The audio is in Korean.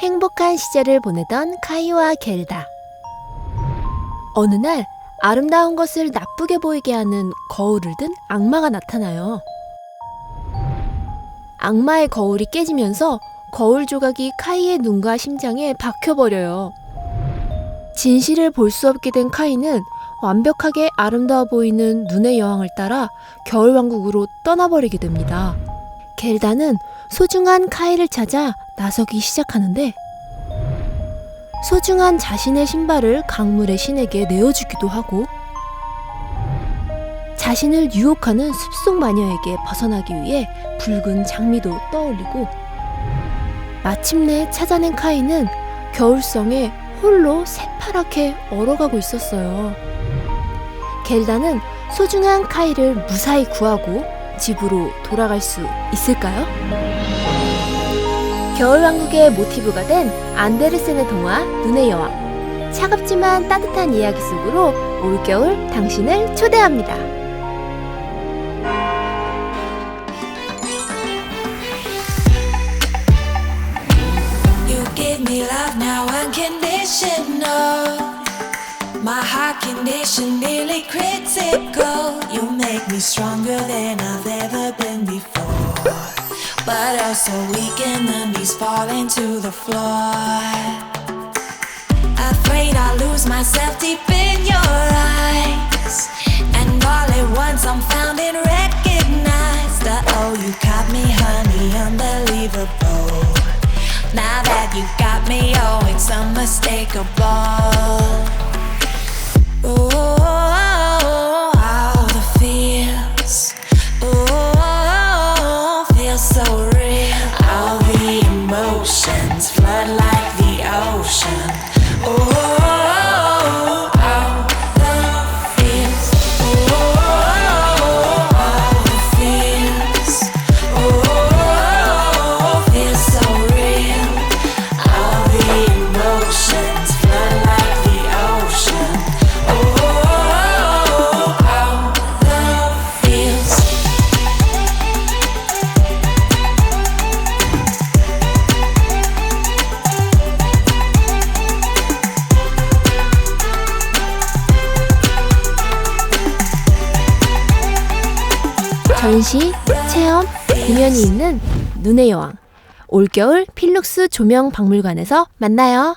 행복한 시절을 보내던 카이와 겔다. 어느 날 아름다운 것을 나쁘게 보이게 하는 거울을 든 악마가 나타나요. 악마의 거울이 깨지면서 거울 조각이 카이의 눈과 심장에 박혀버려요. 진실을 볼 수 없게 된 카이는 완벽하게 아름다워 보이는 눈의 여왕을 따라 겨울왕국으로 떠나버리게 됩니다. 겔다는 소중한 카이를 찾아 나서기 시작하는데 소중한 자신의 신발을 강물의 신에게 내어주기도 하고 자신을 유혹하는 숲속 마녀에게 벗어나기 위해 붉은 장미도 떠올리고 마침내 찾아낸 카이는 겨울성에 홀로 새파랗게 얼어가고 있었어요. 겔다는 소중한 카이를 무사히 구하고 집으로 돌아갈 수 있을까요? 겨울왕국의 모티브가 된 안데르센의 동화 눈의 여왕 차갑지만 따뜻한 이야기 속으로 올겨울 당신을 초대합니다. You give me love now unconditional. My heart condition nearly critical. You make me stronger than I've ever. But also weak and the knees falling to the floor. Afraid I'll lose myself deep in your eyes. And all at once I'm found and recognized. Oh, you caught me, honey, unbelievable. Now that you got me, oh, it's unmistakable. passion. Oh. 전시, 체험, 공연이 있는 눈의 여왕 올겨울 필룩스 조명 박물관에서 만나요.